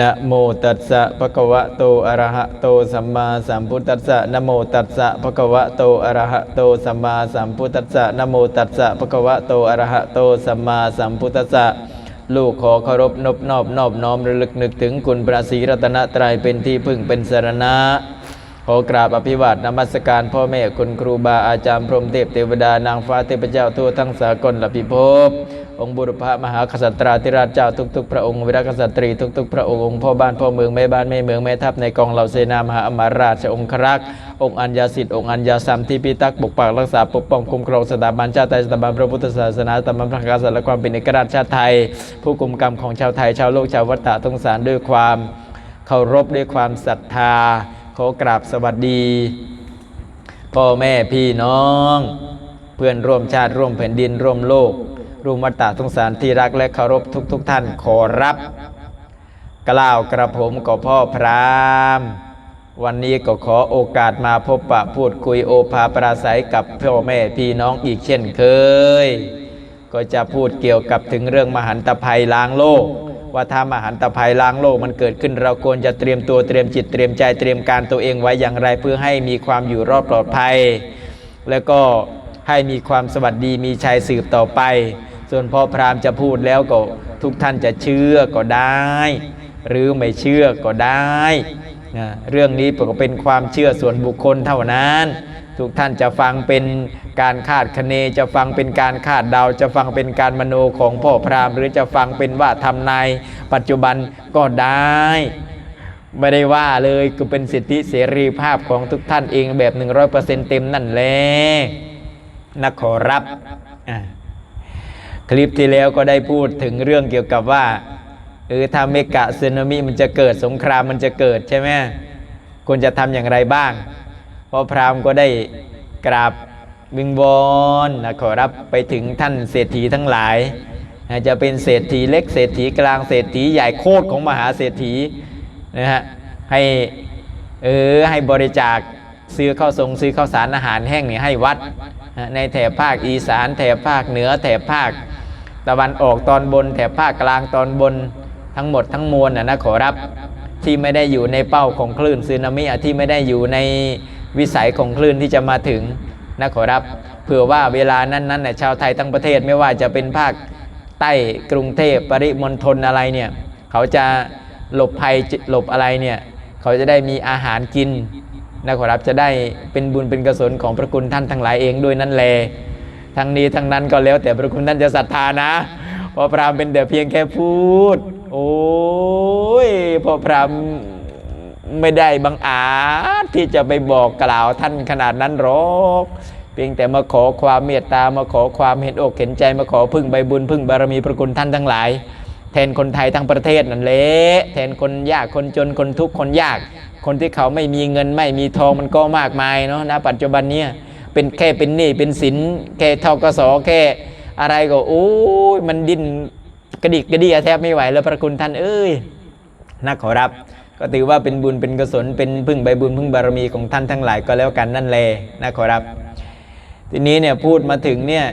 นะโมตัสสะภะคะวะโตอะระหะโตสัมมาสัมพุทธัสสะนะโมตัสสะภะคะวะโตอะระหะโตสัมมาสัมพุทธัสสะนะโมตัสสะภะคะวะโตอะระหะโตสัมมาสัมพุทธัสสะลูกขอเคารพนบนอบนอบน้อมระลึกนึกถึงคุณพระศรีรัตนตรัยเป็นที่พึ่งเป็นสรณะ ขอกราบอภิวาทนมัสการพ่อแม่คุณครูบาอาจารย์พรหมเทพเทวดานางฟ้าเทพเจ้าทั่วทั้งสากลและพิภพองค์บุรพมหากษัตราธิราชเจ้าทุก ๆ พระองค์วิรากษัตรีทุก ๆ พระองค์องค์พ่อบ้านพ่อเมืองแม่บ้านแม่เมืองแม่ทัพในกองเหล่าเสนามหาอมาราชองครักษ์องค์อัญญาสิทธิ์องค์อัญญาสัมที่พิทักษ์ปกปักรักษาปกป้องคุ้มครองสถาบันชาติไทยสถาบันพระพุทธศาสนาสถาบันพระกษัตริย์และความเป็นเอกราชชาติไทย ผู้กุมกรรมของชาวไทยชาวโลกชาววัฏฏะทงสารด้วยความเคารพด้วยความศรัทธา ขอกราบสวัสดีพ่อแม่พี่น้อง เพื่อนร่วมชาติร่วมแผ่นดินร่วมโลกร่วมวัฏฏะสงสารที่รักและเคารพทุกๆทท่านขอรับ กล่าวกระผมก็พ่อพรามวันนี้ก็ขอโอกาสมาพบปะพูดคุยโอภาปราศัยกับพ่อแม่พี่น้องอีกเช่นเคย ก็จะพูดเกี่ยวกับถึงเรื่องมหันตภัยล้างโลก ว่าถ้ามหันตภัยล้างโลกมันเกิดขึ้นเราควรจะเตรียมตัวเตรียมจิตเตรียมใจเตรียมการตัวเองไว้อย่างไรเพื่อให้มีความอยู่รอดปลอดภัย แล้วก็ให้มีความสวัสดีมีชัยสืบต่อไป ส่วนพ่อพราหมณ์จะพูดแล้วก็ทุกท่านจะเชื่อก็ได้ หรือไม่เชื่อก็ได้นะเรื่องนี้ก็เป็นความเชื่อส่วนบุคคลเท่านั้น ทุกท่านจะฟังเป็น การคาดคะเนจะฟังเป็นการคาดเดาจะฟังเป็นการมโนของพ่อพราหมณ์ หรือจะฟังเป็นว่าทำนายปัจจุบันก็ได้ ไม่ได้ว่าเลยก็เป็นสิทธิเสรีภาพของทุกท่านเองแบบ 100%เต็มนั่นแหละนะขอรับ คลิปที่แล้วก็ได้พูดถึงเรื่องเกี่ยวกับว่าเออถ้าเมกะสึนามิมันจะเกิดสงครามมันจะเกิดใช่ไหมควรจะทำอย่างไรบ้างพอพราหมณ์ก็ได้กราบ วิงวอนนะขอรับไปถึงท่านเศรษฐีทั้งหลายนะจะเป็นเศรษฐีเล็กเศรษฐีกลางเศรษฐีใหญ่โคตรของมหาเศรษฐีนะฮะให้เออให้บริจาคซื้อข้าวทรงซื้อข้าวสารอาหารแห้งนี่ให้วัดในแถบภาคอีสานแถบภาคเหนือแถบภาคตะวันออกตอนบน แถบภาคกลางตอนบนทั้งหมดทั้งมวลนะนะขอรับที่ไม่ได้อยู่ในเป้าของคลื่นซึนามิที่ไม่ได้อยู่ในวิสัยของคลื่นที่จะมาถึง นะขอรับเผื่อว่าเวลานั้นนั้นน่ะชาวไทยทั้งประเทศไม่ว่าจะเป็นภาคใต้กรุงเทพปริมณฑลอะไรเนี่ยเขาจะหลบภัยหลบอะไรเนี่ยเขาจะได้มีอาหารกินนะขอรับจะได้เป็นบุญเป็นกุศลของพระคุณท่านทั้งหลายเองด้วยนั่นแลทั้งนี้ทั้งนั้นก็แล้วแต่พระคุณท่านจะศรัทธานะเพราะพระเป็นแต่เพียงแค่พูด โอ้ยพอพระ ไม่ได้บังอาจที่จะไปบอกกล่าวท่านขนาดนั้นหรอกเพียงแต่มาขอความเมตตามาขอความเห็นอกเห็นใจมาขอพึ่งใบบุญพึ่งบารมีพระคุณท่านทั้งหลาย แทนคนไทยทั้งประเทศนั่นแหละแทนคนยากคนจนคนทุกข์คนยาก คนที่เขาไม่มีเงินไม่มีทองมันก็มากมายเนาะนะปัจจุบันเนี้ยเป็นแค่เป็นหนี้เป็นสินแค่ทกสแค่อะไรก็โอ้ยมันดิ้นกระดิกกระเดียแทบไม่ไหวแล้วพระคุณท่านเอ้ยนะขอรับ ก็ถือว่าเป็นบุญเป็นกุศลเป็นพึ่งใบบุญพึ่งบารมีของท่านทั้งหลายก็แล้วกันนั่นแหละนะขอรับ ทีนี้เนี่ยพูดมาถึงเนี่ย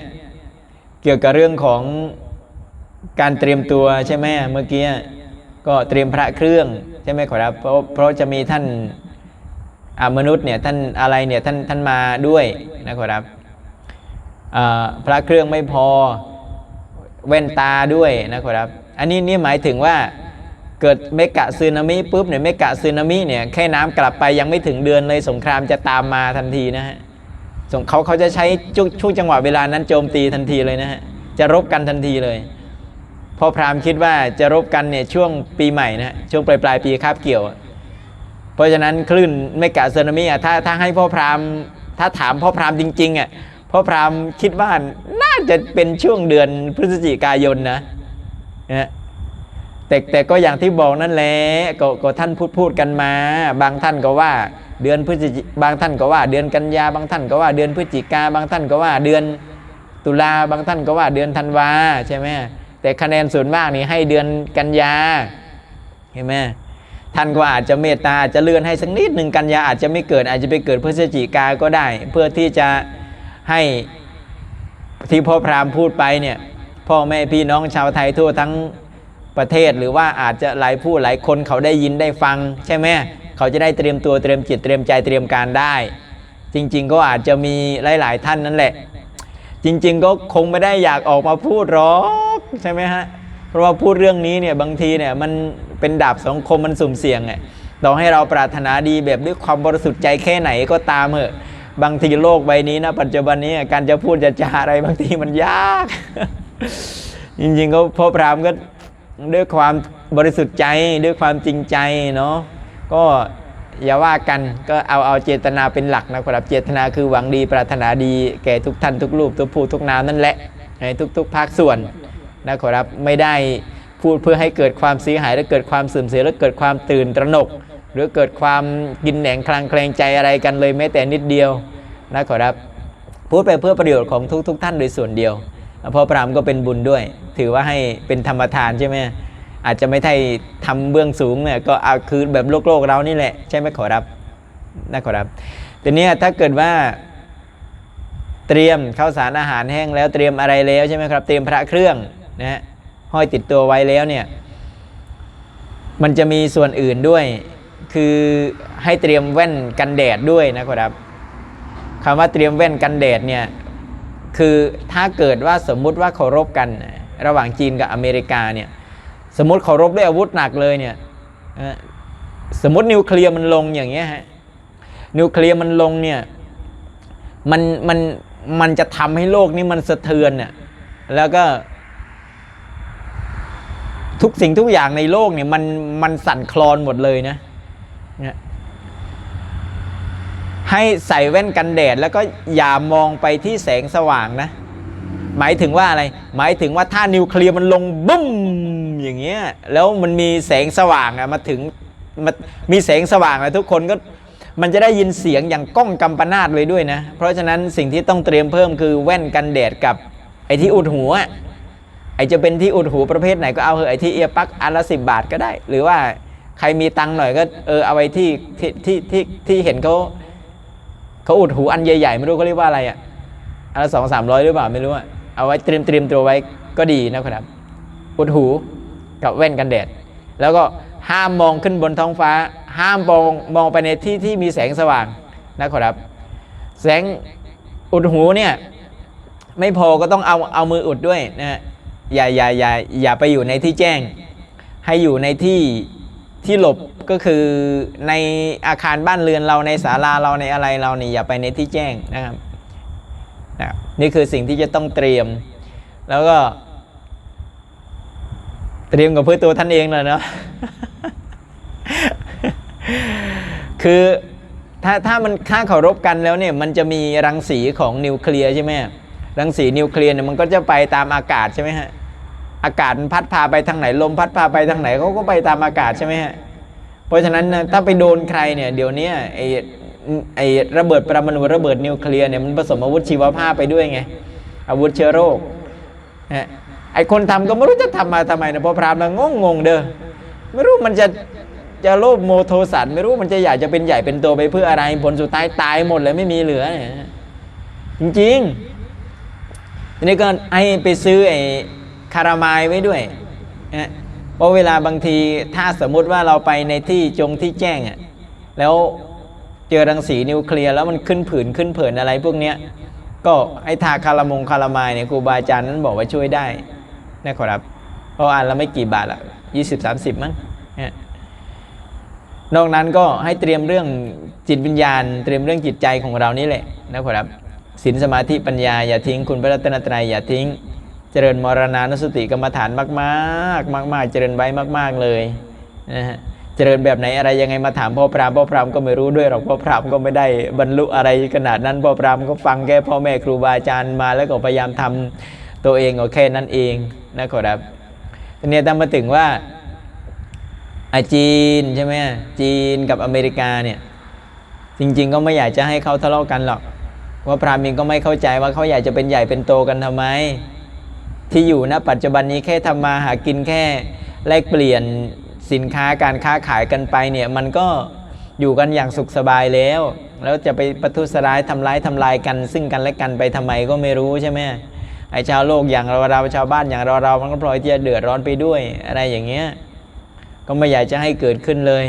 เกี่ยวกับเรื่องของการเตรียมตัวใช่ไหมเมื่อกี้ก็เตรียมพระเครื่องใช่ไหมขอรับ เพราะเพราะจะมีท่านมนุษย์เนี่ยท่านอะไรเนี่ยท่านท่านมาด้วยนะขอรับพระเครื่องไม่พอแว่นตาด้วยนะขอรับ อันนี้นี่หมายถึงว่า เกิดเมกะซึนามิปุ๊บเนี่ยเมกะซึนามิเนี่ยแค่น้ำกลับไปยังไม่ถึงเดือนเลยสงครามจะตามมาทันทีนะฮะสงเขาเขาจะใช้ช่วงช่วงจังหวะเวลานั้นโจมตีทันทีเลยนะฮะจะรบกันทันทีเลยพ่อพราหมณ์คิดว่าจะรบกันเนี่ยช่วงปีใหม่นะช่วงปลายปลายปีคาบเกี่ยว เพราะฉะนั้นคลื่นไม่กะสึนามิอะถ้าถ้าให้พ่อพราหมณ์ถ้าถามพ่อพราหมณ์จริงๆอะพ่อพราหมณ์คิดว่าน่าจะเป็นช่วงเดือนพฤศจิกายนนะนะ แต่แต่ก็อย่างที่บอกนั่นแหละก็ก็ท่านพูดพูดกันมา บางท่านก็ว่าเดือนพฤศจิบางท่านก็ว่า เดือนกันยาบางท่านก็ว่าเดือนพฤศจิกาบางท่านก็ว่าเดือนตุลาบางท่านก็ว่าเดือนธันวาใช่ไหมแต่คะแนนส่วนมากนี่ให้เดือนกันยาเห็นไหมท่านก็อาจจะเมตตาอาจจะเลื่อนให้สักนิดหนึ่งกันยาอาจจะไม่เกิดอาจจะไปเกิดพฤศจิกาก็ได้ เพื่อที่จะให้ที่พ่อพราหมณ์พูดไปเนี่ยพ่อแม่พี่น้องชาวไทยทั่วทั้ง ประเทศหรือว่าอาจจะหลายผู้หลายคนเขาได้ยินได้ฟัง ใช่ไหมเขาจะได้เตรียมตัวเตรียมจิตเตรียมใจเตรียมการได้ จริง ๆ ก็อาจจะมีหลาย ๆ ท่านนั่นแหละ จริง ๆ ก็คงไม่ได้อยากออกมาพูดหรอกใช่ไหมฮะเพราะว่าพูดเรื่องนี้เนี่ยบางทีเนี่ยมันเป็นดาบสองคมมันสุ่มเสี่ยงไงต่อให้เราปรารถนาดีแบบด้วยความบริสุทธิ์ใจแค่ไหนก็ตามเหอะบางทีโลกใบนี้นะปัจจุบันนี้การจะพูดจะจาอะไรบางทีมันยาก จริงๆก็พ่อพรามก็ ด้วยความบริสุทธิ์ใจด้วยความจริงใจเนาะก็อย่าว่ากันก็เอาเอาเจตนาเป็นหลักนะครับเจตนาคือหวังดีปรารถนาดีแก่ทุกท่านทุกรูปทุกผู้ทุกนามนั่นแหละในทุก ๆ ภาคส่วนนะครับไม่ได้พูดเพื่อให้เกิดความเสียหายและเกิดความเสื่อมเสียและเกิดความตื่นตระหนก หรือเกิดความกินแหนงคลางแคลงใจอะไรกันเลยแม้แต่นิดเดียวนะครับพูดไปเพื่อประโยชน์ของทุก ๆ ท่านโดยส่วนเดียว พอพรามก็เป็นบุญด้วย ถือว่าให้เป็นธรรมทานใช่ไหมอาจจะไม่ใช่ทำเบื้องสูงเนี่ยก็เอาคือแบบโลกโลกเรานี่แหละใช่ไหมขอรับนะขอรับทีนี้ถ้าเกิดว่าเตรียมข้าวสารอาหารแห้งแล้วเตรียมอะไรแล้วใช่ไหมครับ เตรียมพระเครื่องนะฮะห้อยติดตัวไว้แล้วเนี่ยมันจะมีส่วนอื่นด้วย คือให้เตรียมแว่นกันแดดด้วยนะครับคำว่าเตรียมแว่นกันแดดเนี่ย คือถ้าเกิดว่าสมมุติว่าเคารพกัน ระหว่างจีนกับอเมริกาเนี่ยสมมติเคารพด้วยอาวุธหนักเลยเนี่ยสมมตินิวเคลียร์มันลงอย่างเงี้ยฮะนิวเคลียร์มันลงเนี่ยมันมันมันจะทำให้โลกนี้มันสะเทือนน่ะแล้วก็ทุกสิ่งทุกอย่างในโลกเนี่ยมันมันสั่นคลอนหมดเลยนะเนี่ย ให้ใส่แว่นกันแดดแล้วก็อย่ามองไปที่แสงสว่างนะ หมายถึงว่าอะไร หมายถึงว่าถ้านิวเคลียร์มันลงบึ้มอย่างเงี้ยแล้วมันมีแสงสว่างอะมาถึงมามีแสงสว่างอะทุกคนก็มันจะได้ยินเสียงอย่างก้องกำปนาตเลยด้วยนะ เพราะฉะนั้นสิ่งที่ต้องเตรียมเพิ่มคือแว่นกันแดดกับไอ้ที่อุดหูอะไอ้จะเป็นที่อุดหูประเภทไหนก็เอาเถอะไอ้ที่เอียปักอันละสิบาทก็ได้ หรือว่าใครมีตังค์หน่อยก็เออเอาไว้ที่ที่ที่ที่ที่เห็นเขา เขาอุดหูอันใหญ่ๆไม่รู้เขาเรียกว่าอะไรอะอันละสองสามร้อยหรือเปล่าไม่รู้อะเอาไว้เตรียมเตรียมตัวไว้ก็ดีนะครับ อุดหูกับแว่นกันแดด แล้วก็ห้ามมองขึ้นบนท้องฟ้า ห้ามมองมองไปในที่ที่มีแสงสว่างนะครับ แสงอุดหูเนี่ยไม่พอก็ต้องเอาเอามืออุดด้วยนะฮะอย่าอย่าอย่าอย่าไปอยู่ในที่แจ้ง ให้อยู่ในที่ ที่หลบก็คือในอาคารบ้านเรือนเราในศาลาเราในอะไรเราเนี่ยอย่าไปในที่แจ้งนะครับนะนี่คือสิ่งที่จะต้องเตรียม แล้วก็ เตรียมกับเพื่อตัวท่านเองเลยเนาะคือถ้าถ้ามันถ้าเคารพกันแล้วเนี่ย มันจะมีรังสีของนิวเคลียร์ใช่ไหมรังสีนิวเคลียร์เนี่ยมันก็จะไปตามอากาศใช่ไหมฮะ อากาศมันพัดพาไปทางไหนลมพัดพาไปทางไหนเขาก็ไปตามอากาศใช่ไหมฮะเพราะฉะนั้นนะถ้าไปโดนใครเนี่ยเดี๋ยวนี้ไอ้ไอ้ระเบิดปรมาณูระเบิดนิวเคลียร์เนี่ยมันผสมอาวุธชีวภาพไปด้วยไงอาวุธเชื้อโรคนะไอคนทำก็ไม่รู้จะทำมาทำไมนะพราะพรามนะงงงงเด้อไม่รู้มันจะจะโลภโมโทสันไม่รู้มันจะอยากจะเป็นใหญ่เป็นโตไปเพื่ออะไรผลสุดท้ายตายหมดเลยไม่มีเหลือเนี่ยจริงๆทีนี้ก็ให้ไปซื้อไอ้ คารามายไว้ด้วยนะเพราะเวลาบางทีถ้าสมมุติว่าเราไปในที่จงที่แจ้งอะแล้วเจอรังสีนิวเคลียร์แล้วมันขึ้นผื่นขึ้นเผินอะไรพวกเนี้ยก็ให้ทาคารามงคารามายเนี่ยครูบาอาจารย์นั้นบอกว่าช่วยได้นะครับเพราะอันละไม่กี่บาทละยี่สิบสามสิบมั้งเนี่ยนอกนั้นก็ให้เตรียมเรื่องจิตวิญญาณ เตรียมเรื่องจิตใจของเรานี่แหละนะครับศีลสมาธิปัญญาอย่าทิ้งคุณพระรัตนตรัยอย่าทิ้ง เจริญมรณานุสติกรรมฐานมาก ๆ มาก ๆ เจริญไว้มาก ๆเลยนะฮะเจริญแบบไหนอะไรยังไงมาถามพ่อพรามพ่อพรามก็ไม่รู้ด้วยหรอกพ่อพรามก็ไม่ได้บรรลุอะไรขนาดนั้นพ่อพรามก็ฟังแค่พ่อแม่ครูบาอาจารย์มาแล้วก็พยายามทำตัวเองก็แค่นั้นเองนะครับทีนี้ตั้งมาถึงว่าอาจีนใช่ไหมจีนกับอเมริกาเนี่ยจริง ๆ ก็ไม่อยากจะให้เขาทะเลาะกันหรอกว่าพรามเองก็ไม่เข้าใจว่าเขาอยากจะเป็นใหญ่เป็นโตกันทำไม ที่อยู่ณปัจจุบันนี้แค่ทำมาหากินแค่แลกเปลี่ยนสินค้าการค้าขายกันไปเนี่ยมันก็อยู่กันอย่างสุขสบายแล้ว แล้วจะไปประทุษร้ายทำร้ายทำลายกัน ซึ่งกันและกันไปทำไมก็ไม่รู้ใช่ไหมไอ้ชาวโลกอย่างเราเราชาวบ้านอย่างเราเรามันก็พลอยที่จะเดือดร้อนไปด้วยอะไรอย่างเงี้ยก็ไม่อยากจะให้เกิดขึ้นเลย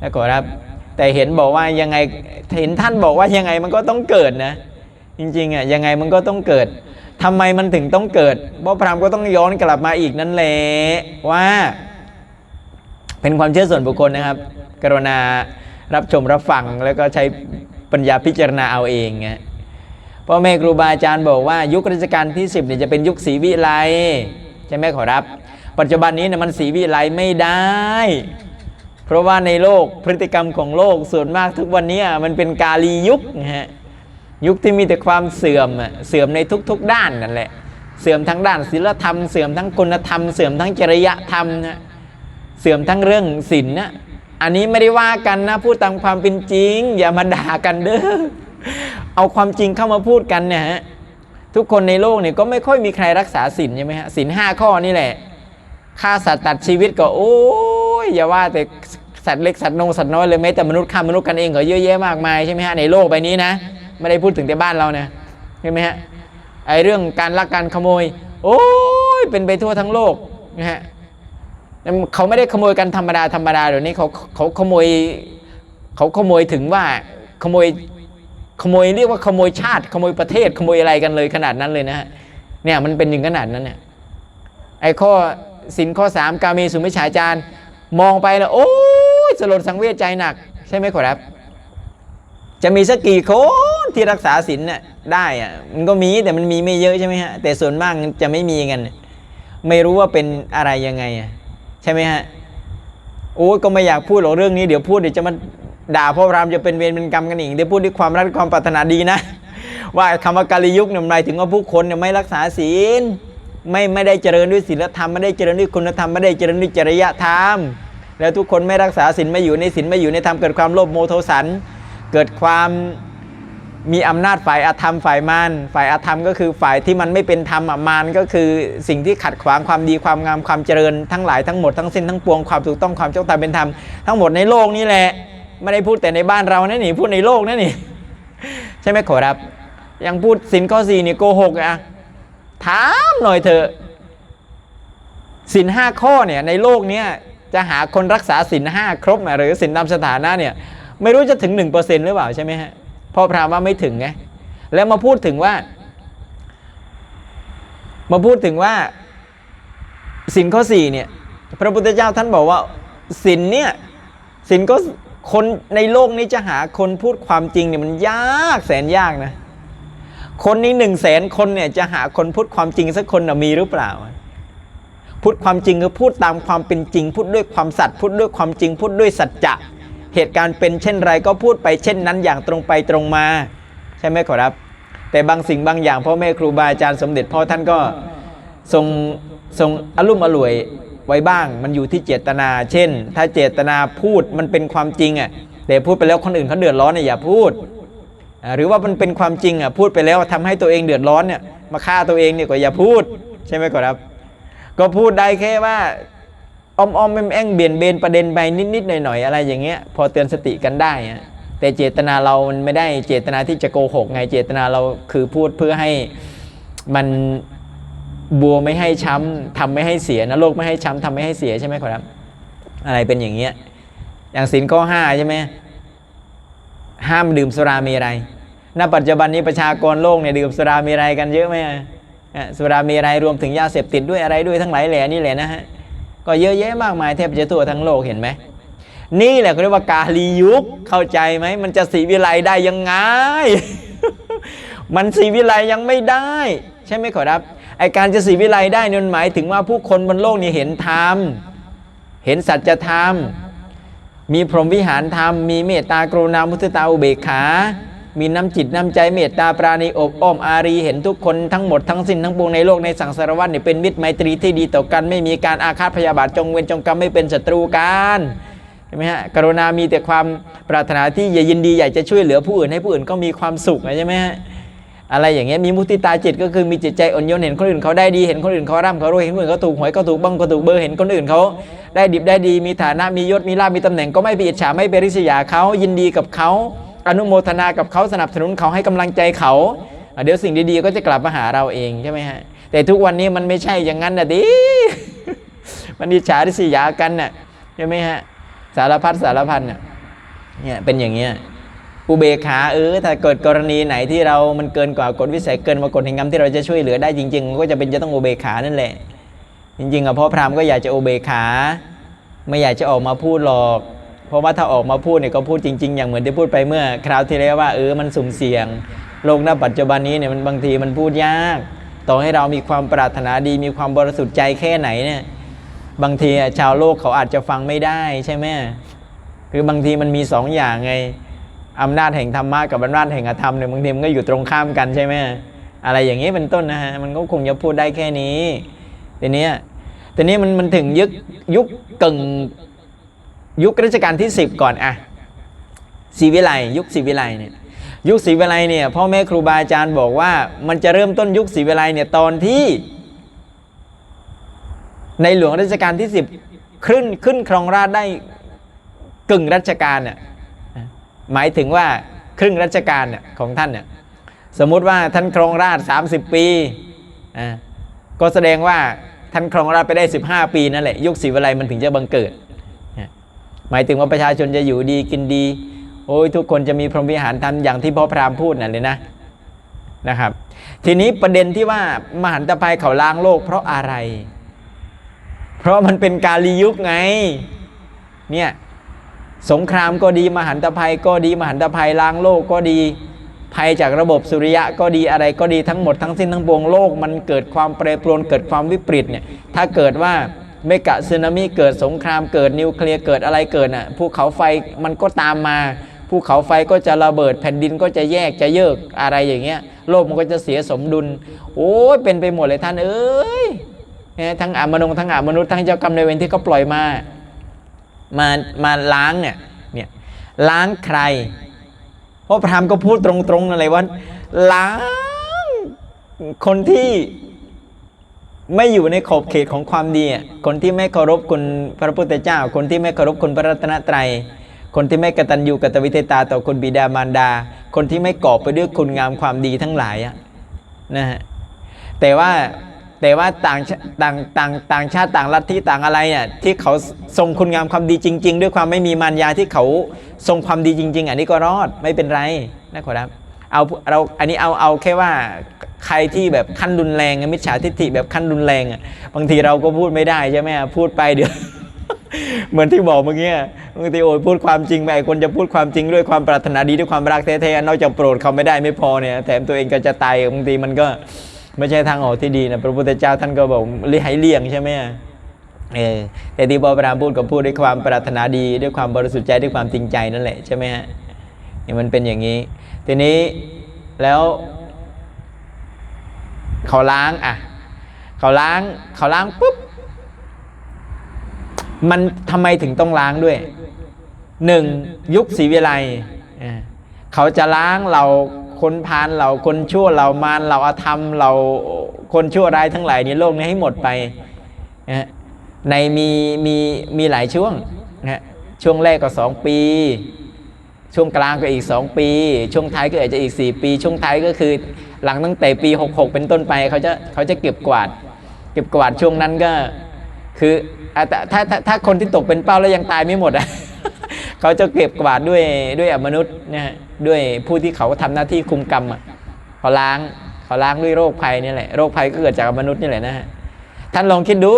นะขอรับ แต่เห็นบอกว่ายังไงเห็นท่านบอกว่ายังไงมันก็ต้องเกิดนะ จริงๆอะยังไงมันก็ต้องเกิด ทำไมมันถึงต้องเกิดเพราะพราหมณ์ก็ต้องย้อนกลับมาอีกนั่นแหละว่า เป็นความเชื่อส่วนบุคคลนะครับ กรุณารับชมรับฟังแล้วก็ใช้ปัญญาพิจารณาเอาเองไงพ่อแม่ครูบาอาจารย์บอกว่า ยุครัชกาลที่ 10เนี่ยจะเป็นยุคศรีวิไลใช่ไหมขอรับ ปัจจุบันนี้เนี่ยมันศรีวิไลไม่ได้ เพราะว่าในโลกพฤติกรรมของโลกส่วนมากทุกวันนี้มันเป็นกาลียุคนะฮะ ยุคที่มีแต่ความเสื่อมอะเสื่อมในทุก ๆ ด้านนั่นแหละ เสื่อมทั้งด้านศีลธรรม เสื่อมทั้งคุณธรรม เสื่อมทั้งจริยธรรมนะเสื่อมทั้งเรื่องศีลนะอันนี้ไม่ได้ว่ากันนะพูดตามความเป็นจริง อย่ามาด่ากันเด้อเอาความจริงเข้ามาพูดกันเนี่ยฮะทุกคนในโลกเนี่ยก็ไม่ค่อยมีใครรักษาศีลใช่ไหมฮะศีลห้าข้อนี่แหละฆ่าสัตว์ตัดชีวิตก็โอ้ยอย่าว่าแต่สัตว์เล็กสัตว์นงสัตว์น้อยเลยแม้แต่มนุษย์ฆ่ามนุษย์กันเองก็เยอะแยะมากมายใช่ไหมฮะในโลกใบนี้นะ ไม่ได้พูดถึงแต่บ้านเราเนะใช่ไหมฮะไอเรื่องการลักการขโมย โอ้ยเป็นไปทั่วทั้งโลกนะฮะเขาไม่ได้ขโมยกันธรรมดาธรรมดาเดี๋ยวนี้เขาเขาขโมยเขาขโมยถึงว่าขโมยขโมยเรียกว่าขโมยชาติ ขโมยประเทศ ขโมยอะไรกันเลยขนาดนั้นเลยนะฮะเนี่ยมันเป็นถึงขนาดนั้นเนี่ยไอ้ข้อสินข้อสามกาเมสุมิฉาจารมองไปแล้วโอ้ยสลดสังเวชใจหนัก ใช่ไหมขอรับ จะมีสักกี่คนที่รักษาศีลน่ะได้อะมันก็มีแต่มันมีไม่เยอะใช่ไหมฮะแต่ส่วนมากจะไม่มีกัน ไม่รู้ว่าเป็นอะไรยังไงอะใช่ไหมฮะโอ้ก็ไม่อยากพูดหรอกเรื่องนี้เดี๋ยวพูดเดี๋ยวจะมาด่าพ่อรามจะเป็นเวรเป็นกรรมกันอีกเดี๋ยวพูดด้วยความรักความปรารถนาดีนะ ว่าคำว่ากาลยุคเนี่ยหมายถึงว่าผู้คนเนี่ยไม่รักษาศีลไม่ไม่ได้เจริญด้วยศีลธรรมไม่ได้เจริญด้วยคุณธรรมไม่ได้เจริญด้วยจริยธรรม แล้วทุกคนไม่รักษาศีลไม่อยู่ในศีลไม่อยู่ในธรรมเกิดความโลภโมโทสัน เกิดความมีอำนาจฝ่ายอาธรรมฝ่ายมารฝ่ายอาธรรมก็คือฝ่ายที่มันไม่เป็นธรรมอะมารก็คือสิ่งที่ขัดขวางความดีความงามความเจริญทั้งหลายทั้งหมดทั้งสิ้นทั้งปวงความถูกต้องความชอบธรรมเป็นธรรมทั้งหมดในโลกนี้แหละไม่ได้พูดแต่ในบ้านเรานะนี่พูดในโลกนะนี่ใช่ไหมขอรับ ยังพูดสินข้อสี่นี่โกหกอะถามหน่อยเถอะสินห้าข้อเนี่ยในโลกเนี้ยจะหาคนรักษาสินห้าครบไหมหรือสินตามสถานะเนี่ย ไม่รู้จะถึง 1%หรือเปล่าใช่ไหมฮะพ่อพรามว่าไม่ถึงไงแล้วมาพูดถึงว่า มาพูดถึงว่าสินข้อสี่เนี่ยพระพุทธเจ้าท่านบอกว่าสินเนี่ยสินก็คนในโลกนี้จะหาคนพูดความจริงเนี่ยมันยากแสนยากนะ คนนี้หนึ่งแสนคนเนี่ยจะหาคนพูดความจริงสักคนนะมีหรือเปล่า พูดความจริงคือพูดตามความเป็นจริง พูดด้วยความสัตย์พูดด้วยความจริง พูดด้วยสัจจะ เหตุการณ์เป็นเช่นไรก็พูดไปเช่นนั้นอย่างตรงไปตรงมา ใช่ไหมขอรับ แต่บางสิ่งบางอย่างพ่อแม่ครูบาอาจารย์สมเด็จพ่อท่านก็ทรงทรงอารมณ์อร่วยไว้บ้าง มันอยู่ที่เจตนา เช่น ถ้าเจตนาพูดมันเป็นความจริงอะแต่พูดไปแล้วคนอื่นเขาเดือดร้อนเนี่ยอย่าพูด หรือว่ามันเป็นความจริงอะพูดไปแล้วทำให้ตัวเองเดือดร้อนเนี่ยมาฆ่าตัวเองเนี่ยก็อย่าพูด ใช่ไหมขอรับ ก็พูดได้แค่ว่า อ้อมอ้อมแอมแอมเบี่ยนเบนประเด็นไปนิดๆหน่อยๆอะไรอย่างเงี้ยพอเตือนสติกันได้แต่เจตนาเรามันไม่ได้เจตนาที่จะโกหกไงเจตนาเราคือพูดเพื่อให้มันบัวไม่ให้ช้ำทำไม่ให้เสียนะโลกไม่ให้ช้ำทำไม่ให้เสียใช่ไหมครับ อะไรเป็นอย่างเงี้ยอย่างสินข้อห้าใช่ไหมห้ามดื่มสุรามีอะไรณปัจจุบันนี้ประชากรโลกเนี่ยดื่มสุรามีอะไรกันเยอะไหมสุรามีอะไรรวมถึงยาเสพติดด้วยอะไรด้วยทั้งหลายแหล่นี่แหละนะฮะ ก็เยอะแยะมากมายแทบจะทั่วทั้งโลกเห็นไหมนี่แหละเขาเรียกว่ากาลียุคเข้าใจไหมมันจะสีวิไลได้ยังไง มันสีวิไลยังไม่ได้ ใช่ไหมขอรับไอการจะสีวิไลได้นั่นหมายถึงว่าผู้คนบนโลกนี้เห็นธรรมเห็นสัจธรรม มีพรหมวิหารธรรม มีเมตตากรุณามุทตาอุเบกขา มีน้ำจิตน้ำใจเมตตาปราณีอบอ้อมอารีเห็นทุกคนทั้งหมดทั้งสิ้นทั้งปวงในโลกในสังสารวัฏเนี่ยเป็นมิตรไมตรีที่ดีต่อกันไม่มีการอาฆาตพยาบาทจงเวรจงกรรมไม่เป็นศัตรูกันใช่ไหมฮะกรุณามีแต่ความปรารถนาที่อยายินดีอยากจะช่วยเหลือผู้อื่นให้ผู้อื่นก็มีความสุขใช่ไหมฮะอะไรอย่างเงี้ยมีมุติตาจิตก็คือมีจิตใจอ่อนโยนเห็นคนอื่นเขาได้ดีเห็นคนอื่นเขาร่ำเขารวยเห็นคนอื่นเขาถูกหวยเขาถูกบ้างเขาถูกเบอร์เห็นคนอื่นเขาได้ดิบได้ดีมีฐานะมียศมีลาภมีตำแหน่งก็ไม่ไปอิจฉาไม่ไปริษยาเขายินดีกับเขา อนุโมทนากับเขาสนับสนุนเขาให้กำลังใจเขา เดี๋ยวสิ่งดีๆก็จะกลับมาหาเราเองใช่ไหมฮะแต่ทุกวันนี้มันไม่ใช่อย่างนั้นนะดิมันอิฉาริษยากันน่ะใช่ไหมฮะสารพัดสารพันน่ะเนี่ยเป็นอย่างเงี้ยอุเบกขาเออถ้าเกิดกรณีไหนที่เรามันเกินกว่ากฎวิสัยเกินกว่ากฎแห่งกรรมที่เราจะช่วยเหลือได้จริงๆก็จะเป็นจะต้องอุเบกขานั่นแหละ จริงๆอะพ่อพราหมณ์ก็อยากจะอุเบกขา ไม่อยากจะออกมาพูดหรอก เพราะว่าถ้าออกมาพูดเนี่ยก็พูดจริง ๆ อย่างเหมือนที่พูดไปเมื่อ คราวที่แล้วว่าเออมันสุ่มเสี่ยง โลกณปัจจุบันนี้เนี่ยมันบางทีมันพูดยาก ต่อให้เรามีความปรารถนาดีมีความบริสุทธิ์ใจแค่ไหนเนี่ยบางทีชาวโลกเขาอาจจะฟังไม่ได้ใช่ไหมคือบางทีมันมีสองอย่างไงอำนาจแห่งธรรมะกับอำนาจแห่งอธรรมเนี่ยบางทีมันก็อยู่ตรงข้ามกันใช่ไหมอะไรอย่างนี้เป็นต้นนะฮะมันก็คงจะพูดได้แค่นี้ทีนี้ทีนี้มันมันถึงยุคยุคกึ่ง ยุครัชกาลที่ 10 ก่อนอะศรีวิไลยุคศรีวิไลเนี่ยยุคศรีวิไลเนี่ยพ่อแม่ครูบาอาจารย์บอกว่า มันจะเริ่มต้นยุคศรีวิไลเนี่ยตอนที่ ในหลวงรัชกาลที่ 10 ขึ้นขึ้นครองราชได้กึ่งรัชกาลน่ะหมายถึงว่าครึ่งรัชกาลน่ะของท่านเนี่ยสมมุติว่าท่านครองราช 30 ปีอะก็แสดงว่าท่านครองราชไปได้ 15 ปีนั่นแหละยุคศรีวิไลมันถึงจะบังเกิด หมายถึงว่าประชาชนจะอยู่ดีกินดี โอ้ยทุกคนจะมีพรหมวิหารทำอย่างที่พ่อพราหมณ์พูดนั่นเลยนะนะครับ ทีนี้ประเด็นที่ว่ามหันตภัยเขาล้างโลก เพราะอะไร เพราะมันเป็นกาลียุคไง เนี่ยสงครามก็ดีมหันตภัยก็ดีมหันตภัยล้างโลกก็ดีภัยจากระบบสุริยะก็ดีอะไรก็ดีทั้งหมดทั้งสิ้นทั้งปวงโลก มันเกิดความแปรปรวนเกิดความวิปริตเนี่ยถ้าเกิดว่า เมกะสึนามิเกิดสงครามเกิดนิวเคลียร์เกิดอะไรเกิดอะภูเขาไฟมันก็ตามมาภูเขาไฟก็จะระเบิดแผ่นดินก็จะแยกจะเยิกอะไรอย่างเงี้ยโลกมันก็จะเสียสมดุล โอ้ยเป็นไปหมดเลยท่านเอ้ยทั้งอามนุษย์ทั้งอามนุษย์ทั้งเจ้ากรรมนายเวรที่เขาปล่อยมามามาล้างเนี่ยเนี่ยล้างใครเพราะพรามก็พูดตรงๆนั่นเลยว่าล้างคนที่ ไม่อยู่ในขอบเขตของความดี คนที่ไม่เคารพคุณพระพุทธเจ้า คนที่ไม่เคารพคุณพระรัตนตรัย คนที่ไม่กตัญญูกตวิเทตาต่อคุณบิดามารดา คนที่ไม่ก่อไปด้วยคุณงามความดีทั้งหลายนะฮะ แต่ว่าแต่ว่าต่างต่างต่างต่างชาติต่างลัทธิต่างอะไรเนี่ยที่เขาทรงคุณงามความดีจริง ๆ ด้วยความไม่มีมารยาที่เขาทรงความดีจริง ๆ อันนี้ก็รอดไม่เป็นไรนะครับเอาเราอันนี้เอาเอาแค่ว่า ใครที่แบบขั้นรุนแรงอะมิจฉาทิฏฐิแบบขั้นรุนแรงอะบางทีเราก็พูดไม่ได้ใช่ไหมพูดไปเดี๋ยวเหมือนที่บอกเมื่อกี้บางทีโอ้ยพูดความจริงไปคนจะพูดความจริงด้วยความปรารถนาดีด้วยความรักแท้ๆนอกจากโปรดเขาไม่ได้ไม่พอเนี่ยแถมตัวเองก็จะตายบางทีมันก็ไม่ใช่ทางออกที่ดีนะพระพุทธเจ้าท่านก็บอกเลี่ยให้เลี่ยงใช่ไหมเออแต่ที่บอพระรามพูดก็พูดด้วยความปรารถนาดีด้วยความบริสุทธิ์ใจด้วยความจริงใจนั่นแหละใช่ไหมฮะนี่มันเป็นอย่างนี้ ทีนี้แล้ว เขาล้างอะเขาล้างเขาล้างปุ๊บมันทำไมถึงต้องล้างด้วยหนึ่งยุคศรีวิไลเขาจะล้างเราคนพาลเราคนชั่วเรามารเราอาธรรมเราคนชั่วร้ายทั้งหลายในโลกนี้ให้หมดไปในมีมีมีหลายช่วงนะช่วงแรกก็สองปี ช่วงกลางก็อีก 2 ปี ช่วงท้ายก็อาจจะอีก 4 ปี ช่วงท้ายก็คือหลังตั้งแต่ปี 66 เป็นต้นไปเขาจะเขาจะเก็บกวาด เก็บกวาดช่วงนั้นก็คือถ้าถ้าถ้าคนที่ตกเป็นเป้าแล้วยังตายไม่หมดอะเขาจะเก็บกวาดด้วยด้วยมนุษย์นะฮะด้วยผู้ที่เขาทำหน้าที่คุมกรรมอะเขาล้างเขาล้างด้วยโรคภัยนี่แหละโรคภัยก็เกิดจากมนุษย์นี่แหละนะฮะท่านลองคิดดู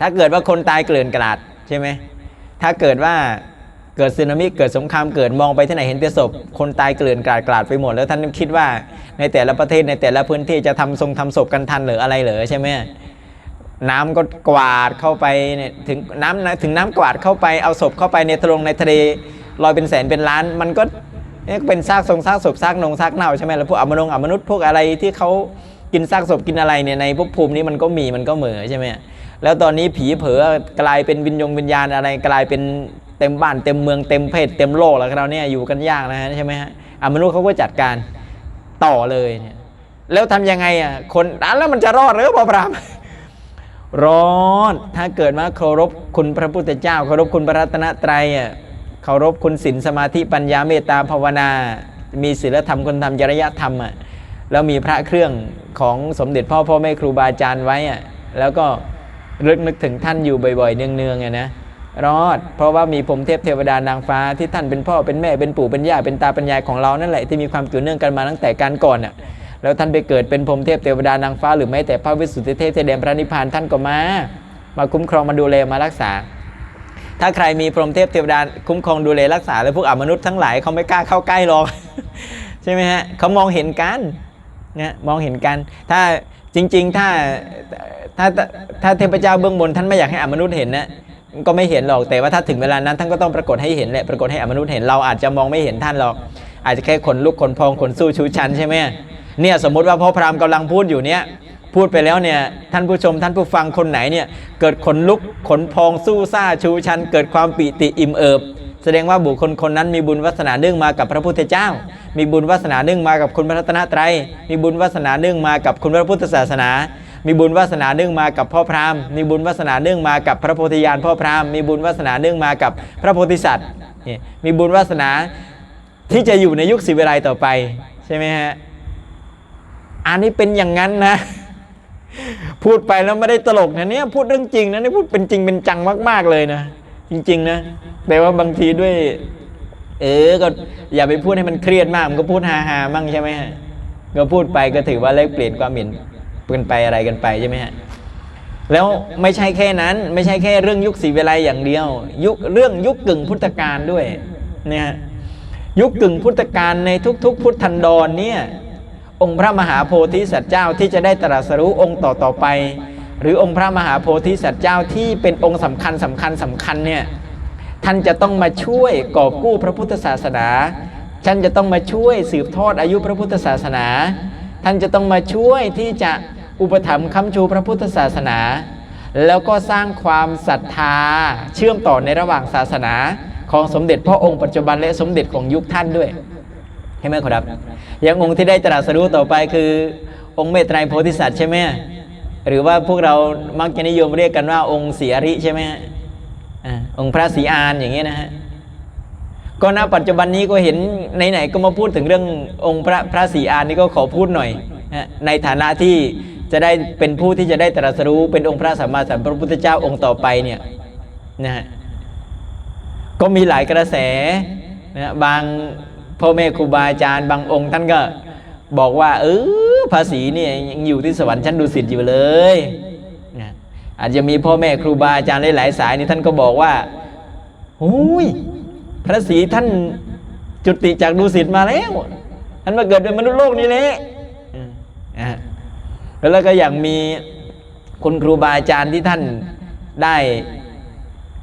ถ้าเกิดว่าคนตายเกลื่อนกลาดใช่ไหมถ้าเกิดว่า เกิดสึนามิเกิดสงครามเกิดมองไปที่ไหนเห็นแต่ศพคนตายเกลื่อนกลาดกลาดไปหมด แล้วท่านคิดว่าในแต่ละประเทศในแต่ละพื้นที่จะทำทรงทำศพกันทันหรืออะไรเหรอใช่ไหมน้ำก็กวาดเข้าไปเนี่ยถึงน้ำถึงน้ำกวาดเข้าไปเอาศพเข้าไปในทะลงในทะเลลอยเป็นแสนเป็นล้าน มันก็เนี่ยเป็นซากทรงซากศพซากนงซากเน่าใช่ไหมแล้วพวกอมนงอมนุษย์พวกอะไรที่เขากินซากศพกินอะไรเนี่ยในภพภูมินี้มันก็มีมันก็เหมือใช่ไหมแล้วตอนนี้ผีเผลอกลายเป็นวิญญงวิญญาณอะไรกลายเป็น เต็มบ้านเต็มเมืองเต็มเพศเต็มโลกแล้วเราเนี่ยอยู่กันยากนะฮะใช่ไหมฮะอมนุษย์เขาก็จัดการต่อเลยเนี่ยแล้วทำยังไงอะคนอะแล้วมันจะรอดหรือเปล่าพรามรอดถ้าเกิดว่าเคารพคุณพระพุทธเจ้า เคารพคุณพระรัตนตรัยอะเคารพคุณศีลสมาธิปัญญาเมตตาภาวนา มีศีลธรรมคุณธรรมจริยธรรมอะแล้วมีพระเครื่องของสมเด็จพ่อพ่อแม่ครูบาอาจารย์ไว้อะแล้วก็รึกนึกถึงท่านอยู่บ่อยๆ เนืองๆไงนะ รอด เพราะว่ามีพรมเทพเทวดานางฟ้าที่ท่านเป็นพ่อเป็นแม่เป็นปู่เป็นย่าเป็นตาเป็นยายของเรานั่นแหละที่มีความเกี่ยวเนื่องกันมาตั้งแต่การก่อนน่ะแล้วท่านไปเกิดเป็นพรมเทพเทวดานางฟ้า หรือแม้แต่พระวิสุทธิเทพเทแดนพระนิพพานท่านก็มา มาคุ้มครองมาดูแลมารักษา ถ้าใครมีพรมเทพเทวดาคุ้มครองดูแลรักษา แล้วพวกอมนุษย์ทั้งหลายเขาไม่กล้าเข้าใกล้หรอกใช่ไหมฮะเขามองเห็นกันนะมองเห็นกัน ถ้าจริง ๆ ถ้าถ้าถ้าเทพเจ้าเบื้องบนท่านไม่อยากให้อมนุษย์เห็นนะ ก็ไม่เห็นหรอกแต่ว่าถ้าถึงเวลานั้นท่านก็ต้องปรากฏให้เห็นแหละปรากฏให้อมนุษย์เห็นเราอาจจะมองไม่เห็นท่านหรอก อาจจะแค่ขนลุกขนพองขนสู้ชูชันใช่ไหมเนี่ยสมมติว่าพ่อพราหมณ์กำลังพูดอยู่เนี่ยพูดไปแล้วเนี่ยท่านผู้ชมท่านผู้ฟังคนไหนเนี่ยเกิดขนลุกขนพองสู้ซ่าชูชัน เกิดความปิติอิ่มเอิบ แสดงว่าบุคคลคนนั้นมีบุญวาสนาเนื่องมากับพระพุทธเจ้า มีบุญวาสนาเนื่องมากับคุณพระรัตนตรัยมีบุญวาสนาเนื่องมากับคุณพระพุทธศาสนา มีบุญวาสนาเนื่องมากับพ่อพราหมณ์มีบุญวาสนาเนื่องมากับพระโพธิญาณพ่อพราหมณ์มีบุญวาสนาเนื่องมากับพระโพธิสัตว์นี่มีบุญวาสนาที่จะอยู่ในยุคศิวิไลต่อไปใช่ไหมฮะอันนี้เป็นอย่างนั้นนะ พูดไปแล้วไม่ได้ตลกนะเนี่ยพูดเรื่องจริงนะนี่พูดเป็นจริงเป็นจังมาก ๆเลยนะจริง ๆ นะแต่ว่าบางทีด้วย เออก็อย่าไปพูดให้มันเครียดมากมันก็พูดฮาฮาๆมั่งใช่ไหมฮะก็พูดไปก็ถือว่าแลกเปลี่ยนความเห็น กันไปอะไรกันไปใช่ไหมฮะแล้วไม่ใช่แค่นั้น ไม่ใช่แค่เรื่องยุคศรีเวไลอย่างเดียว ยุคเรื่องยุคกึ่งพุทธกาลด้วยเนี่ยฮะยุคกึ่งพุทธกาลในทุก ๆ พุทธันดรเนี่ยองค์พระมหาโพธิสัตว์เจ้าที่จะได้ตรัสรู้องค์ต่อต่อๆไป หรือองค์พระมหาโพธิสัตว์เจ้าที่เป็นองค์สำคัญสำคัญสำคัญเนี่ยท่านจะต้องมาช่วยกอบกู้พระพุทธศาสนาท่านจะต้องมาช่วยสืบทอดอายุพระพุทธศาสนา ท่านจะต้องมาช่วยที่จะ อุปถัมภ์ค้ำชูพระพุทธศาสนา แล้วก็สร้างความศรัทธาเชื่อมต่อในระหว่างศาสนา ของสมเด็จพระองค์ปัจจุบันและสมเด็จของยุคท่านด้วยใช่ไหมครับ อย่างองค์ที่ได้ตรัสรู้ต่อไปคือ องค์เมตไตรโพธิสัตว์ใช่ไหมหรือว่าพวกเรามักจะนิยมเรียกกันว่าองค์ศรีอริใช่ไหมองค์พระศรีอานอย่างเงี้นะฮะก็ณปัจจุบันนี้ก็เห็นไหนๆก็มาพูดถึงเรื่ององค์พระพระศรีอานนี่ก็ขอพูดหน่อยในฐานะที่ จะได้เป็นผู้ที่จะได้ตรัสรู้เป็นองค์พระสัมมาสัมพุทธเจ้าองค์ต่อไปเนี่ยนะฮะก็มีหลายกระแสนะบางพ่อแม่ครูบาอาจารย์บางองค์ท่านก็บอกว่าเออภาษีเนี่ยยังอยู่ที่สวรรค์ชั้นดุสิตอยู่เลยนะอาจจะมีพ่อแม่ครูบาอาจารย์หลายสายนี่ท่านก็บอกว่าหุยพระศรีท่านจุติจากดุสิตมาแล้วท่านมาเกิดเป็นมนุษย์โลกนี่แหละอืมอะ แล้วก็อย่างมีคุณครูบาอาจารย์ที่ท่านได้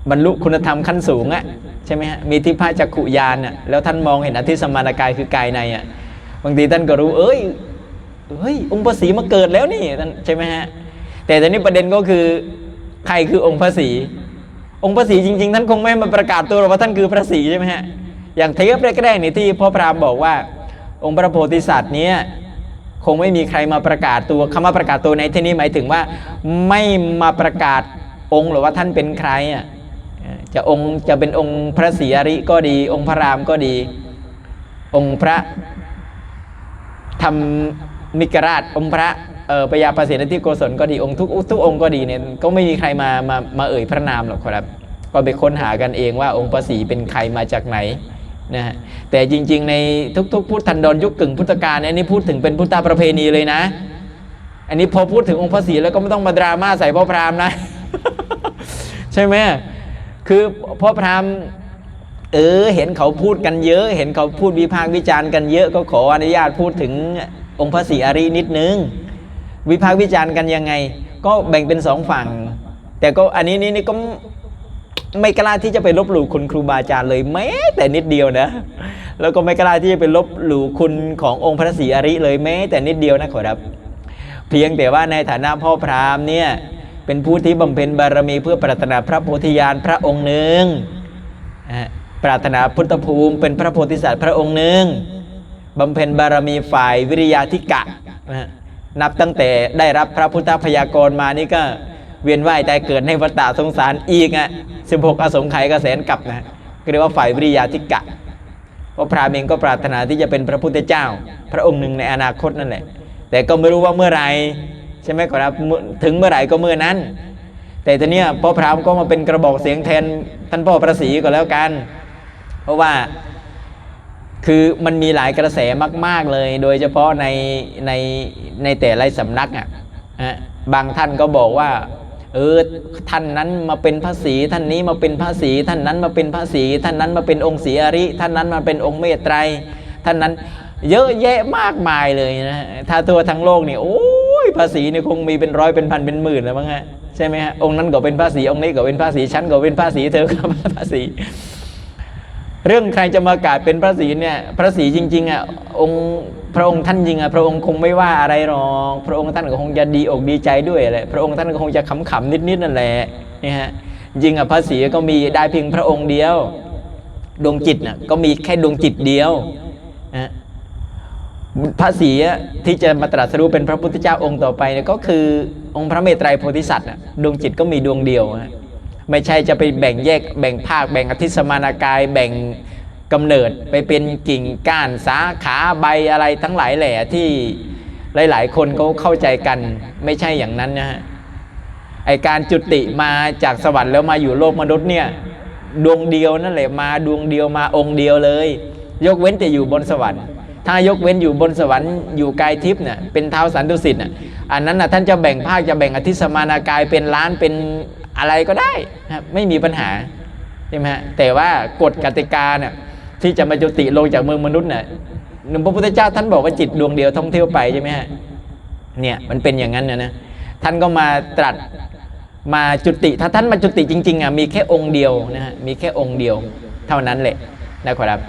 บรรลุคุณธรรมขั้นสูงอะใช่ไหมฮะมีทิพยจักขุยานอะแล้วท่านมองเห็นอธิสมานกายคือกายในอะบางทีท่านก็รู้ เอ้ยเฮ้ยองค์พระศรีมาเกิดแล้วนี่ท่านใช่ไหมฮะแต่ตอนนี้ประเด็นก็คือใครคือองค์พระศรีองค์พระศรีจริงๆท่านคงไม่มาประกาศตัวหรอกว่าท่านคือพระศรีใช่ไหมฮะอย่างเทปแรกๆนี่ที่พ่อพราหมณ์บอกว่า องค์พระโพธิสัตว์เนี้ย คงไม่มีใครมาประกาศตัวคำว่าประกาศตัวในที่นี้หมายถึงว่า ไม่มาประกาศองค์หรือว่าท่านเป็นใครอะจะองค์จะเป็นองค์พระศรีอริก็ดี องค์พระรามก็ดี องค์พระธรรมมิกราชองค์พระเออปยาประสิทธิโกศลก็ดีองค์ทุกทุกองค์ก็ดีเนี่ยก็ไม่มีใครมามามาเอ่ยพระนามหรอกครับ ก็ไปค้นหากันเองว่าองค์พระศรีเป็นใครมาจากไหน นะฮะแต่จริง ๆ ในทุก ๆ พุทธันดรยุคกึ่งพุทธกาลเนี่ยนนี้พูดถึงเป็นพุทธประเพณีเลยนะ อันนี้พอพูดถึงองค์พระศรีแล้วก็ไม่ต้องมาดราม่าใส่พ่อพราหมณ์นะ ใช่ไหมคือพ่อพราหมณ์เออเห็นเขาพูดกันเยอะ เห็นเขาพูดวิพากษ์วิจารณ์กันเยอะก็ขออนุญาตพูดถึงองค์พระศรีอรินิดนึง วิพากษ์วิจารณ์กันยังไง ก็แบ่งเป็นสองฝั่ง แต่ก็อันนี้นี่นี่ก็ ไม่กล้าที่จะไปลบหลู่คุณครูบาอาจารย์เลยแม้แต่นิดเดียวนะ แล้วก็ไม่กล้าที่จะไปลบหลู่คุณขององค์พระศรีอริเลยแม้แต่นิดเดียวนะขอรับ เพียงแต่ว่าในฐานะพ่อพราหมณ์เนี่ยเป็นผู้ที่บำเพ็ญบารมีเพื่อปรารถนาพระโพธิญาณพระองค์หนึ่งปรารถนาพุทธภูมิเป็นพระโพธิสัตว์พระองค์หนึ่งบำเพ็ญบารมีฝ่ายวิริยาธิกะนะฮะนับตั้งแต่ได้รับพระพุทธพยากรณ์มานี่ก็ เวียนว่ายแต่เกิดในวัฏฏะสงสารอีกอะสิบหกอสงไขยกระแสนกลับนะก็เรียกว่าฝ่ายวิริยาธิกะเพราะพราหมณ์เองก็ปรารถนาที่จะเป็นพระพุทธเจ้า พระองค์หนึ่งในอนาคตนั่นแหละ แต่ก็ไม่รู้ว่าเมื่อไรใช่ไหมครับถึงเมื่อไหร่ก็เมื่อนั้น แต่ทีเนี้ยพ่อพราหมณ์ก็มาเป็นกระบอกเสียงแทนท่านพ่อพระศรีก็แล้วกัน เพราะว่าคือมันมีหลายกระแสมาก ๆเลย โดยเฉพาะในในในแต่ละสำนักอะบางท่านก็บอกว่า เออท่านนั้นมาเป็นพระศรีท่านนี้มาเป็นพระศรีท่านนั้นมาเป็นพระศรีท่านนั้นมาเป็นองค์ศรีอริ ท่านนั้นมาเป็นองค์เมตไตรท่านนั้นเยอะแยะมากมายเลยนะถ้าตัวทั้งโลกนี่โอ้ยภาษีนี่คงมีเป็นร้อยเป็นพันเป็นหมื่นแล้วมั้งฮะใช่ไหมฮะองค์นั้นก็เป็นภาษีองค์นี้ก็เป็นภาษีชั้นก็เป็นภาษีเธอก็เป็นภาษีเรื่องใครจะมากาบเป็นพระศรีเนี่ยพระศรีจริงๆอะองค์ พระองค์ท่านจริงอะพระองค์คงไม่ว่าอะไรหรอกพระองค์ท่านก็คงจะดีอกดีใจด้วยแหละพระองค์ท่านก็คงจะขำๆนิดๆนั่นแหละนี่ฮะจริงอะพระศรีก็มีได้เพียงพระองค์เดียว ดวงจิตน่ะก็มีแค่ดวงจิตเดียวนะพระศรีที่จะมาตรัสรู้เป็นพระพุทธเจ้าองค์ต่อไปเนี่ยก็คือองค์พระเมตไตรโพธิสัตว์อะดวงจิตก็มีดวงเดียวฮะไม่ใช่จะไปแบ่งแยกแบ่งภาคแบ่งอธิสมานากายแบ่ง กำเนิดไปเป็นกิ่งก้านสาขาใบอะไรทั้งหลายแหล่ที่หลาย ๆ คนเขาเข้าใจกันไม่ใช่อย่างนั้นนะฮะไอการจุติมาจากสวรรค์แล้วมาอยู่โลกมนุษย์เนี่ยดวงเดียวนั่นแหละมาดวงเดียวมาองค์เดียวเลย ยกเว้นแต่อยู่บนสวรรค์ ถ้ายกเว้นอยู่บนสวรรค์อยู่กายทิพย์เนี่ยเป็นเท้าสันตุสิทธิ์น่ะอันนั้นน่ะท่านจะแบ่งภาคจะแบ่งอธิสมานากายเป็นล้านเป็นอะไรก็ได้ครับไม่มีปัญหาใช่ไหมฮะแต่ว่ากฎกติกาเนี่ย ที่จะมาจุติลงจากเมืองมนุษย์เนี่ยหนึ่งพระพุทธเจ้าท่านบอกว่าจิตดวงเดียวท่องเที่ยวไปใช่ไหมฮะเนี่ยมันเป็นอย่างนั้นนะนะท่านก็มาตรัสมาจุติ ถ้าท่านมาจุติจริงๆอะมีแค่องค์เดียวนะฮะมีแค่องค์เดียวเท่านั้นแหละนะครับ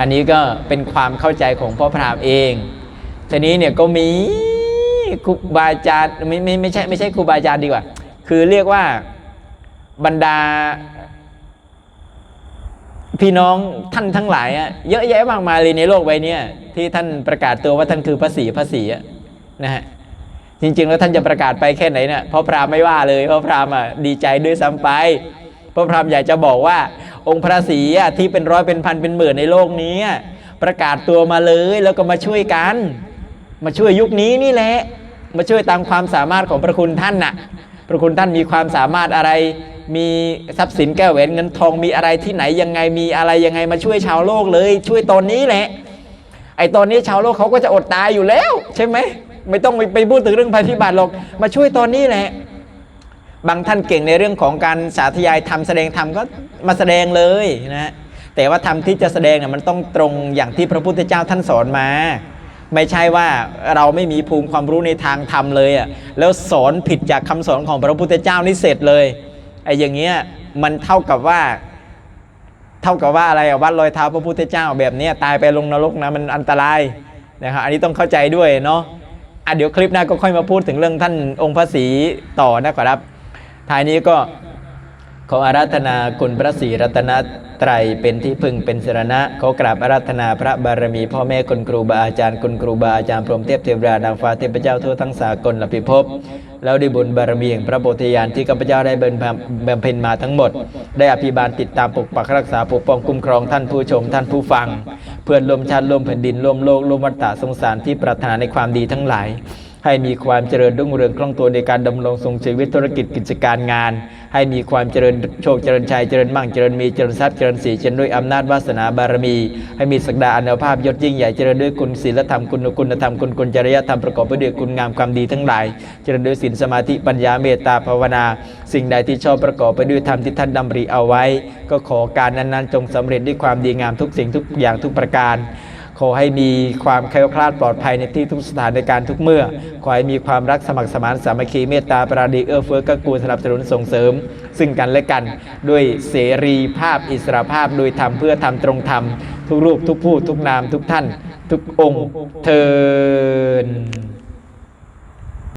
อันนี้ก็เป็นความเข้าใจของพ่อพราหมณ์เองทีนี้เนี่ยก็มีครูบาอาจารย์ไม่ไม่ไม่ใช่ไม่ใช่ครูบาอาจารย์ดีกว่า คือเรียกว่าบรรดา พี่น้องท่านทั้งหลายอะเยอะแยะมากมายเลยในโลกใบนี้ที่ท่านประกาศตัวว่าท่านคือพระศรีพระศรีอะนะฮะจริง ๆ แล้วท่านจะประกาศไปแค่ไหนเนี่ยพ่อพราหมณ์ไม่ว่าเลยพ่อพราหมณ์อะดีใจด้วยซ้ำไปพ่อพราหมณ์อยากจะบอกว่า องค์พระศรีอะที่เป็นร้อยเป็นพันเป็นหมื่นในโลกนี้ประกาศตัวมาเลยแล้วก็มาช่วยกัน มาช่วยยุคนี้นี่แหละมาช่วยตามความสามารถของพระคุณท่านน่ะ พระคุณท่านมีความสามารถอะไร มีทรัพย์สินแก้วแหวนเงินทองมีอะไรที่ไหนยังไงมีอะไรยังไงมาช่วยชาวโลกเลย ช่วยตอนนี้แหละไอ้ตอนนี้ชาวโลกเขาก็จะอดตายอยู่แล้ว ใช่ไหมไม่ต้องไปพูดถึงเรื่องภัยพิบัติหรอกมาช่วยตอนนี้แหละ บางท่านเก่งในเรื่องของการสาธยายทำแสดงธรรมก็มาแสดงเลยนะแต่ว่าธรรมที่จะแสดงเนี่ยมันต้องตรงอย่างที่พระพุทธเจ้าท่านสอนมา ไม่ใช่ว่าเราไม่มีภูมิความรู้ในทางธรรมเลยอะแล้วสอนผิดจากคำสอนของพระพุทธเจ้านี่เสร็จเลยไอ้อย่างเงี้ยมันเท่ากับว่า เท่ากับว่าอะไรอะวัดรอยเท้าพระพุทธเจ้าแบบเนี้ยตายไปลงนรกนะมันอันตรายนะครับอันนี้ต้องเข้าใจด้วยเนาะอะเดี๋ยวคลิปหน้าก็ค่อยมาพูดถึงเรื่องท่านองค์พระศรีต่อนะครับท้ายนี้ก็ขออาราธนาคุณพระศรีรัตน ไตรเป็นที่พึ่งเป็นสรณะเขอกราบอาราธนาพระบารมีพ่อแม่คุณครูบาอาจารย์คุณครูบาอาจารย์พรหมเทพเทวดานางฟ้าเทพเจ้าทั่วทั้งสากลละพิภพแล้วได้บุญบารมีแห่งพระโพธิญาณที่ข้าพเจ้าได้เบำเพ็ญมาทั้งหมด ได้อภิบาลติดตามปกปักรักษาปกป้องคุ้มครองท่านผู้ชมท่านผู้ฟัง เพื่อนร่วมชาติร่วมแผ่นดินร่วมโลกร่วมวัฏฏะสงสารที่ปรารถนาในความดีทั้งหลาย ให้มีความเจริญรุ่งเรืองคล่องตัวในการดำรงทรงชีวิตธุรกิจกิจการงาน ให้มีความเจริญโชคเจริญชัยเจริญมั่งเจริญมีเจริญทรัพย์เจริญสีเจริญด้วยอำนาจวาสนาบารมี ให้มีศักดาอานุภาพยศยิ่งใหญ่เจริญด้วยคุณศีลธรรมคุณคุณธรรมคุณคุณจริยธรรมประกอบไปด้วยคุณงามความดีทั้งหลาย เจริญด้วยศีลสมาธิปัญญาเมตตาภาวนา สิ่งใดที่ชอบประกอบไปด้วยธรรมที่ท่านดำริเอาไว้ ก็ขอการนั้นๆ จงสำเร็จด้วยความดีงามทุกสิ่งทุกอย่างทุกประการ ขอให้มีความแคล้วคลาดปลอดภัยในที่ทุกสถานในการทุกเมื่อ ขอให้มีความรักสมัครสมานสามัคคีเมตตาปราณีเอื้อเฟื้อเกื้อกูลสนับสนุนส่งเสริม ซึ่งกันและกันด้วยเสรีภาพอิสรภาพโดยธรรมเพื่อทำตรงธรรม ทุกรูปทุกผู้ทุกนามทุกท่าน ทุกองค์เทิน